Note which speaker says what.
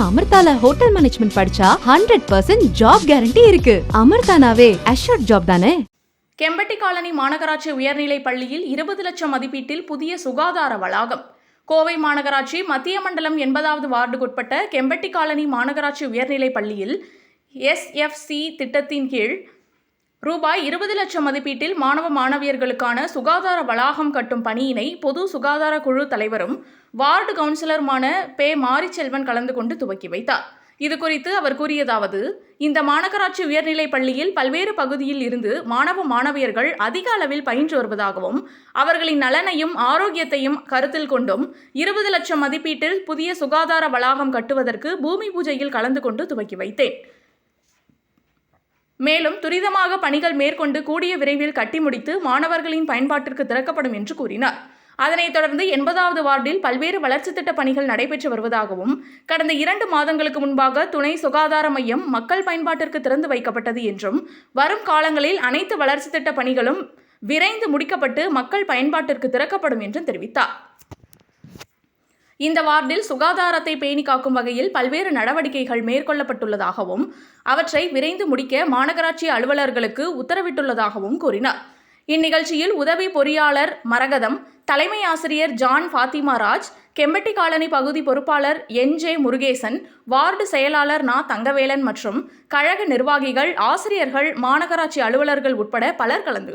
Speaker 1: நம்ம அமிர்தால hotel management படிச்சா ஹண்ட்ரட் பர்சன்ட் ஜாப் கேரண்டி இருக்கு. அமிர்தானாவே அஷ்யூர்ட் ஜாப் தானே?
Speaker 2: கெம்பட்டி காலனி மாநகராட்சி உயர்நிலைப் பள்ளியில் இருபது லட்சம் மதிப்பீட்டில் புதிய சுகாதார வளாகம். கோவை மாநகராட்சி மத்திய மண்டலம் எண்பதாவது வார்டுக்குட்பட்ட கெம்பட்டி காலனி மாநகராட்சி உயர்நிலைப் பள்ளியில் எஸ்எஃப்சி திட்டத்தின் கீழ் ரூபாய் இருபது லட்சம் மதிப்பீட்டில் மாணவ மாணவியர்களுக்கான சுகாதார வளாகம் கட்டும் பணியினை பொது சுகாதார குழு தலைவரும் வார்டு கவுன்சிலருமான பே மாரிச்செல்வன் கலந்து கொண்டு துவக்கி வைத்தார். இது குறித்து அவர் கூறியதாவது இந்த மாநகராட்சி உயர்நிலைப் பள்ளியில் பல்வேறு பகுதியில் இருந்து மாணவ மாணவியர்கள் அதிக அளவில் பயின்று வருவதாகவும் அவர்களின் நலனையும் ஆரோக்கியத்தையும் கருத்தில் கொண்டும் இருபது லட்சம் மதிப்பீட்டில் புதிய சுகாதார வளாகம் கட்டுவதற்கு பூமி பூஜையில் கலந்து கொண்டு துவக்கி வைத்தேன். மேலும் துரிதமாக பணிகள் மேற்கொண்டு கூடிய விரைவில் கட்டி முடித்து மாணவர்களின் பயன்பாட்டிற்கு திறக்கப்படும் என்று கூறினார். அதனைத் தொடர்ந்து எண்பதாவது வார்டில் பல்வேறு வளர்ச்சி திட்ட பணிகள் நடைபெற்று வருவதாகவும் கடந்த இரண்டு மாதங்களுக்கு முன்பாக துணை சுகாதார மையம் மக்கள் பயன்பாட்டிற்கு திறந்து வைக்கப்பட்டது என்றும் வரும் காலங்களில் அனைத்து வளர்ச்சி திட்ட பணிகளும் விரைந்து முடிக்கப்பட்டு மக்கள் பயன்பாட்டிற்கு திறக்கப்படும் என்றும் தெரிவித்தார். இந்த வார்டில் சுகாதாரத்தை பேணி காக்கும் வகையில் பல்வேறு நடவடிக்கைகள் மேற்கொள்ளப்பட்டுள்ளதாகவும் அவற்றை விரைந்து முடிக்க மாநகராட்சி அலுவலர்களுக்கு உத்தரவிட்டுள்ளதாகவும் கூறினார். இந்நிகழ்ச்சியில் உதவி பொறியாளர் மரகதம் தலைமை ஆசிரியர் ஜான் ஃபாத்திமா ராஜ் கெம்பட்டி காலனி பகுதி பொறுப்பாளர் என். ஜே. முருகேசன் வார்டு செயலாளர் நா. தங்கவேலன் மற்றும் கழக நிர்வாகிகள் ஆசிரியர்கள் மாநகராட்சி அலுவலர்கள் உட்பட பலர் கலந்து